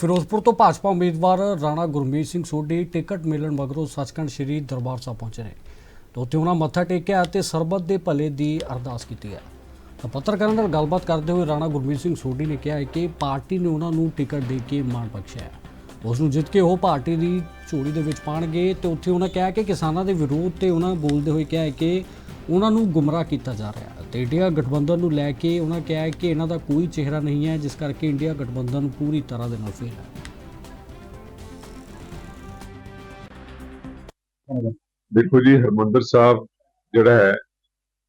ਫਿਰੋਜ਼ਪੁਰ ਤੋਂ ਭਾਜਪਾ ਉਮੀਦਵਾਰ ਰਾਣਾ ਗੁਰਮੀਤ ਸਿੰਘ ਸੋਢੀ ਟਿਕਟ ਮਿਲਣ ਮਗਰੋਂ ਸੱਚਖੰਡ ਸ੍ਰੀ ਦਰਬਾਰ ਸਾਹਿਬ ਪਹੁੰਚੇ ਨੇ। ਤੇ ਉੱਥੇ ਉਹਨਾਂ ਮੱਥਾ ਟੇਕਿਆ ਅਤੇ ਸਰਬੱਤ ਦੇ ਭਲੇ ਦੀ ਅਰਦਾਸ ਕੀਤੀ ਹੈ। ਤਾਂ ਪੱਤਰਕਾਰਾਂ ਨਾਲ ਗੱਲਬਾਤ ਕਰਦੇ ਹੋਏ ਰਾਣਾ ਗੁਰਮੀਤ ਸਿੰਘ ਸੋਢੀ ਨੇ ਕਿਹਾ ਕਿ ਪਾਰਟੀ ਨੇ ਉਹਨਾਂ ਨੂੰ ਟਿਕਟ ਦੇ ਕੇ ਮਾਣ ਬਖਸ਼ਿਆ ਹੈ। ਉਸ ਨੂੰ ਜਿੱਤ ਕੇ ਉਹ ਪਾਰਟੀ ਦੀ ਝੋਲੀ ਦੇ ਵਿੱਚ ਪਾਣਗੇ ਤੇ ਉੱਥੇ ਉਹਨਾਂ ਕਿਹਾ ਕਿ ਕਿਸਾਨਾਂ ਦੇ ਵਿਰੋਧ ਤੇ ਉਹਨਾਂ ਬੋਲਦੇ ਹੋਏ ਕਿਹਾ ਹੈ ਕਿ ਉਹਨਾਂ ਨੂੰ ਗੁੰਮਰਾਹ ਕੀਤਾ ਜਾ ਰਿਹਾ ਹੈ। ਤੇ ਇੰਡੀਆ ਗਠਬੰਧਨ ਨੂੰ ਲੈ ਕੇ ਉਹਨਾਂ ਕਿਹਾ ਕਿ ਇਹਨਾਂ ਦਾ ਕੋਈ ਚਿਹਰਾ ਨਹੀਂ ਹੈ, ਜਿਸ ਕਰਕੇ ਇੰਡੀਆ ਗਠਬੰਧਨ ਪੂਰੀ ਤਰ੍ਹਾਂ ਦੇ ਨਾਲ ਫੇਲ ਹੈ। ਦੇਖੋ ਜੀ, ਹਰਮੰਦਰ ਸਾਹਿਬ ਜਿਹੜਾ ਹੈ,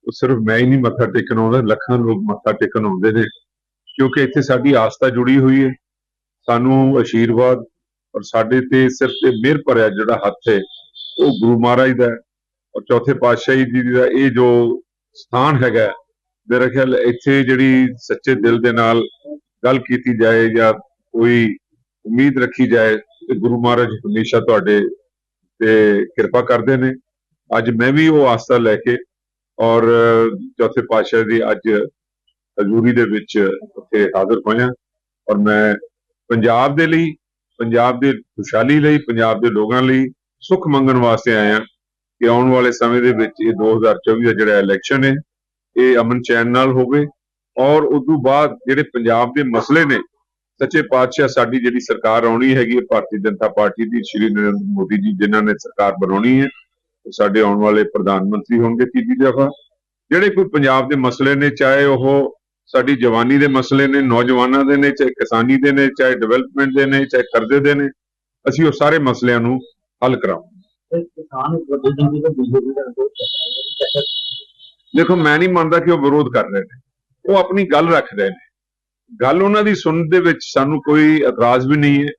ਉਹ ਸਿਰਫ ਮੈਂ ਹੀ ਨਹੀਂ ਮੱਥਾ ਟੇਕਣ ਆਉਂਦਾ, ਲੱਖਾਂ ਲੋਕ ਮੱਥਾ ਟੇਕਣ ਆਉਂਦੇ ਨੇ, ਕਿਉਂਕਿ ਇੱਥੇ ਸਾਡੀ ਆਸਥਾ ਜੁੜੀ ਹੋਈ ਹੈ। ਸਾਨੂੰ ਆਸ਼ੀਰਵਾਦ ਔਰ ਸਾਡੇ ਤੇ ਸਿਰ ਤੇ ਮਿਹਰ ਭਰਿਆ ਜਿਹੜਾ ਹੱਥ ਹੈ, ਉਹ ਗੁਰੂ ਮਹਾਰਾਜ ਦਾ ਔਰ ਚੌਥੇ ਪਾਤਸ਼ਾਹੀ ਜੀ ਦਾ ਇਹ ਜੋ ਸਥਾਨ ਹੈਗਾ ਮੇਰਾ ਖਿਆਲ ਇੱਥੇ ਜਿਹੜੀ ਸੱਚੇ ਦਿਲ ਦੇ ਨਾਲ ਗੱਲ ਕੀਤੀ ਜਾਏ ਜਾਂ ਕੋਈ ਉਮੀਦ ਰੱਖੀ ਜਾਏ, ਤੇ ਗੁਰੂ ਮਹਾਰਾਜ ਹਮੇਸ਼ਾ ਤੁਹਾਡੇ ਤੇ ਕਿਰਪਾ ਕਰਦੇ ਨੇ। ਅੱਜ ਮੈਂ ਵੀ ਉਹ ਆਸਥਾ ਲੈ ਕੇ ਔਰ ਚੌਥੇ ਪਾਤਸ਼ਾਹ ਦੀ ਅੱਜ ਹਜ਼ੂਰੀ ਦੇ ਵਿੱਚ ਉੱਥੇ ਹਾਜ਼ਰ ਹੋਇਆ। ਔਰ ਮੈਂ ਪੰਜਾਬ ਦੇ ਲਈ ਪੰਜਾਬ ਦੇ ਖੁਸ਼ਹਾਲੀ ਲਈ, ਪੰਜਾਬ ਦੇ ਲੋਕਾਂ ਲਈ ਸੁੱਖ ਮੰਗਣ ਵਾਸਤੇ ਆਇਆ ਕਿ ਆਉਣ ਵਾਲੇ ਸਮੇਂ ਦੇ ਵਿੱਚ ਇਹ 2024 ਦਾ ਜਿਹੜਾ ਇਲੈਕਸ਼ਨ ਹੈ, ਇਹ ਅਮਨ ਚੈਨ ਨਾਲ ਹੋਵੇ ਔਰ ਉਸ ਤੋਂ ਬਾਅਦ ਜਿਹੜੇ ਪੰਜਾਬ ਦੇ ਮਸਲੇ ਨੇ, ਸੱਚੇ ਪਾਤਸ਼ਾਹ ਸਾਡੀ ਜਿਹੜੀ ਸਰਕਾਰ ਆਉਣੀ ਹੈਗੀ ਹੈ, ਭਾਰਤੀ ਜਨਤਾ ਪਾਰਟੀ ਦੀ, ਸ਼੍ਰੀ ਨਰਿੰਦਰ ਮੋਦੀ ਜੀ ਜਿਨ੍ਹਾਂ ਨੇ ਸਰਕਾਰ ਬਣਾਉਣੀ ਹੈ ਸਾਡੇ ਆਉਣ ਵਾਲੇ ਪ੍ਰਧਾਨ ਮੰਤਰੀ ਹੋਣਗੇ ਤੀਜੀ ਦਫਾ। ਜਿਹੜੇ ਕੋਈ ਪੰਜਾਬ ਦੇ ਮਸਲੇ ਨੇ, ਚਾਹੇ ਉਹ ਸਾਡੀ ਜਵਾਨੀ ਦੇ ਮਸਲੇ ਨੇ ਨੌਜਵਾਨਾਂ ਦੇ ਨੇ ਚਾਹੇ ਕਿਸਾਨੀ ਦੇ ਨੇ ਚਾਹੇ ਡਿਵੈਲਪਮੈਂਟ ਦੇ ਨੇ ਚਾਹੇ ਕਰਜ਼ੇ ਦੇ ਨੇ ਅਸੀਂ ਉਹ ਸਾਰੇ ਮਸਲਿਆਂ ਨੂੰ ਹੱਲ ਕਰਾਵਾਂਗੇ ਕਿਸਾਨ ਵੱਡੀ ਗਿਣਤੀ ਤੋਂ ਬੀਜੇਪੀ ਦਾ ਵਿਰੋਧ ਕਰ ਰਹੇ ਨੇ ਦੇਖੋ ਮੈਂ ਨਹੀਂ ਮੰਨਦਾ ਕਿ ਉਹ ਵਿਰੋਧ ਕਰ ਰਹੇ ਨੇ। ਉਹ ਆਪਣੀ ਗੱਲ ਰੱਖ ਰਹੇ ਨੇ। ਗੱਲ ਉਹਨਾਂ ਦੀ ਸੁਣਨ ਦੇ ਵਿੱਚ ਸਾਨੂੰ ਕੋਈ ਇਤਰਾਜ਼ ਵੀ ਨਹੀਂ ਹੈ।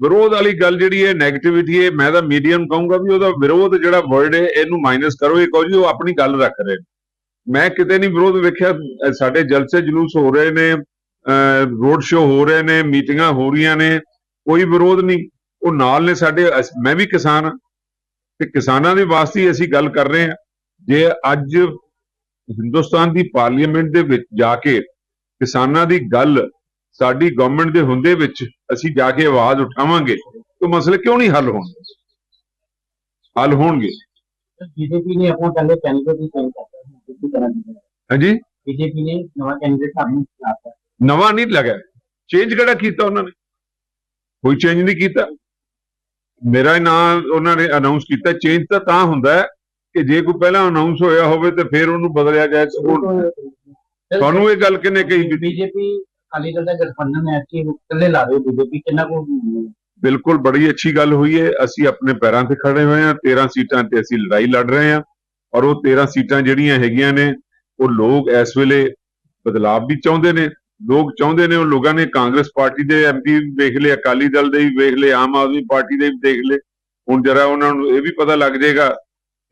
ਵਿਰੋਧ ਵਾਲੀ ਗੱਲ ਜਿਹੜੀ ਹੈ 네ਗੇਟਿਵਿਟੀ ਹੈ ਮੈਂ ਤਾਂ ਮੀਡੀਆ ਨੂੰ ਕਹੂੰਗਾ ਵੀ ਉਹਦਾ ਵਿਰੋਧ ਜਿਹੜਾ ਵਰਡ ਹੈ ਇਹਨੂੰ ਮਾਈਨਸ ਕਰੋ ਇਹ ਕਹੋ ਜੀ ਉਹ ਆਪਣੀ ਗੱਲ ਰੱਖ ਰਹੇ ਨੇ। ਮੈਂ ਕਿਤੇ ਨਹੀਂ ਵਿਰੋਧ ਵੇਖਿਆ। ਸਾਡੇ ਜਲਸੇ ਜਲੂਸ ਹੋ ਰਹੇ ਨੇ ਰੋਡ ਸ਼ੋ ਹੋ ਰਹੇ ਨੇ, ਮੀਟਿੰਗਾਂ ਹੋ ਰਹੀਆਂ ਨੇ, ਕੋਈ ਵਿਰੋਧ ਨਹੀਂ। ਉਹ ਨਾਲ ਨੇ ਸਾਡੇ ਮੈਂ ਵੀ ਕਿਸਾਨ ਹਾਂ। ਤੇ ਕਿਸਾਨਾਂ ਦੇ ਵਾਸਤੇ ਅਸੀਂ ਗੱਲ ਕਰ ਰਹੇ ਹਾਂ। ਜੇ ਅੱਜ ਹਿੰਦੁਸਤਾਨ ਦੀ ਪਾਰਲੀਮੈਂਟ ਦੇ ਵਿੱਚ ਜਾ ਕੇ ਕਿਸਾਨਾਂ ਦੀ ਗੱਲ ਸਾਡੀ ਗਵਰਨਮੈਂਟ ਦੇ ਹੁੰਦੇ ਵਿੱਚ ਅਸੀਂ ਜਾ ਕੇ ਆਵਾਜ਼ ਉਠਾਵਾਂਗੇ, ਤਾਂ ਮਸਲੇ ਕਿਉਂ ਨਹੀਂ ਹੱਲ ਹੋਣਗੇ? ਹੱਲ ਹੋਣਗੇ। ਬੀਜੇਪੀ ਨੇ ਆਪਣਾ ਪਹਿਲੇ ਕੈਂਡੀਡੇਟ ਹੀ ਇਸੇ ਤਰ੍ਹਾਂ ਦੀ ਹਾਂਜੀ ਬੀਜੇਪੀ ਨੇ ਨਵਾਂ ਕੈਂਡੀਡੇਟ ਸਾਨੂੰ ਲਾਤਾ ਨਵਾਂ ਨਹੀਂ ਲੱਗਾ। ਚੇਂਜ ਕਿਹੜਾ ਕੀਤਾ ਉਹਨਾਂ ਨੇ? ਕੋਈ ਚੇਂਜ ਨਹੀਂ ਕੀਤਾ। ਮੇਰਾ ਹੀ ਨਾਮ ਉਹਨਾਂ ਨੇ ਅਨਾਉਂਸ ਕੀਤਾ। ਚੇਂਜ ਤਾਂ ਤਾਂ ਹੁੰਦਾ ਹੈ ਕਿ ਜੇ ਕੋਈ ਪਹਿਲਾਂ ਅਨਾਉਂਸ ਹੋਇਆ ਹੋਵੇ ਤੇ ਫਿਰ ਉਹਨੂੰ ਬਦਲਿਆ ਜਾਏ ਤੁਹਾਨੂੰ ਇਹ ਗੱਲ ਕਿਨੇ ਕਹੀ? B J P Akali Dal ਦਾ ਗਠਬੰਧਨ ਹੈ ਕਿ ਉਹ ਇਕੱਲੇ ਲਾ ਰਹੇ ਬੀਜੇਪੀ ਕਿੰਨਾ ਕੋ ਬਿਲਕੁਲ ਬੜੀ ਅੱਛੀ ਗੱਲ ਹੋਈ ਹੈ। ਅਸੀਂ ਆਪਣੇ ਪੈਰਾਂ ਤੇ ਖੜੇ ਹੋਏ ਹਾਂ। 13 ਸੀਟਾਂ ਤੇ ਅਸੀਂ ਲੜਾਈ ਲੜ ਰਹੇ ਹਾਂ। ਔਰ ਉਹ 13 ਸੀਟਾਂ ਜਿਹੜੀਆਂ ਹੈਗੀਆਂ ਨੇ ਉਹ ਲੋਕ ਇਸ ਵੇਲੇ ਬਦਲਾਵ ਵੀ ਚਾਹੁੰਦੇ ਨੇ ਲੋਕ ਚਾਹੁੰਦੇ ਨੇ ਉਹ ਲੋਕਾਂ ਨੇ ਕਾਂਗਰਸ ਪਾਰਟੀ ਦੇ ਐਮਪੀ ਵੇਖ ਲਏ ਅਕਾਲੀ ਦਲ ਦੇ ਵੀ ਵੇਖ ਲਏ ਆਮ ਆਦਮੀ ਪਾਰਟੀ ਦੇ ਵੀ ਦੇਖ ਲਏ। ਹੁਣ ਜਰਾ ਉਹਨਾਂ ਨੂੰ ਇਹ ਵੀ ਪਤਾ ਲੱਗ ਜਾਏਗਾ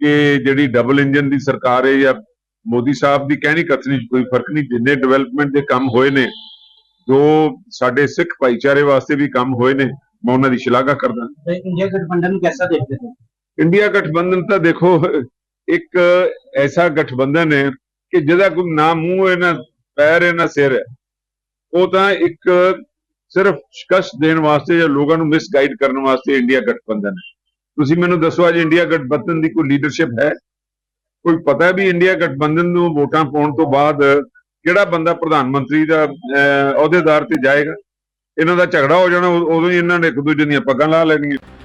ਕਿ ਜਿਹੜੀ ਡਬਲ ਇੰਜਨ ਦੀ ਸਰਕਾਰ ਹੈ ਜਾਂ ਮੋਦੀ ਸਾਹਿਬ ਦੀ ਕਹਿਣੀ ਕਥਨੀ ਕੋਈ ਫ਼ਰਕ ਨਹੀਂ ਜਿੰਨੇ ਡਿਵੈਲਪਮੈਂਟ ਦੇ ਕੰਮ ਹੋਏ ਨੇ ਜੋ ਸਾਡੇ ਸਿੱਖ ਭਾਈਚਾਰੇ ਵਾਸਤੇ ਵੀ ਕੰਮ ਹੋਏ ਨੇ ਮੈਂ ਉਹਨਾਂ ਦੀ ਸ਼ਲਾਘਾ ਕਰਦਾ। ਇੰਡੀਆ ਗਠਬੰਧਨ ਨੂੰ ਕਿਹਦਾ ਦੇਖਦੇ ਹੋ? ਇੰਡੀਆ ਗਠਬੰਧਨ ਤਾਂ ਦੇਖੋ ਇੱਕ ਐਸਾ ਗਠਬੰਧਨ ਹੈ ਕਿ ਜਿਹਦਾ ਕੋਈ ਨਾ ਮੂੰਹ ਹੈ ਨਾ ਪੈਰ ਹੈ ਨਾ ਸਿਰ ਹੈ। ਉਹ ਤਾਂ ਇੱਕ ਸਿਰਫ ਸ਼ਿਕਸਤ ਦੇਣ ਵਾਸਤੇ ਜਾਂ ਲੋਕਾਂ ਨੂੰ ਮਿਸਗਾਈਡ ਕਰਨ ਵਾਸਤੇ ਇੰਡੀਆ ਗਠਬੰਧਨ ਹੈ। ਤੁਸੀਂ ਮੈਨੂੰ ਦੱਸੋ ਅੱਜ ਇੰਡੀਆ ਗਠਬੰਧਨ ਦੀ ਕੋਈ ਲੀਡਰਸ਼ਿਪ ਹੈ? ਕੋਈ ਪਤਾ ਵੀ ਇੰਡੀਆ ਗਠਬੰਧਨ ਨੂੰ ਵੋਟਾਂ ਪਾਉਣ ਤੋਂ ਬਾਅਦ ਕਿਹੜਾ ਬੰਦਾ ਪ੍ਰਧਾਨ ਮੰਤਰੀ ਦਾ ਅਹ, ਅਹੁਦੇਦਾਰ ਤੇ ਜਾਏਗਾ? ਇਹਨਾਂ ਦਾ ਝਗੜਾ ਹੋ ਜਾਣਾ ਉਦੋਂ ਹੀ ਇਹਨਾਂ ਨੇ ਇੱਕ ਦੂਜੇ ਦੀਆਂ ਪੱਗਾਂ ਲਾ ਲੈਣੀਆਂ।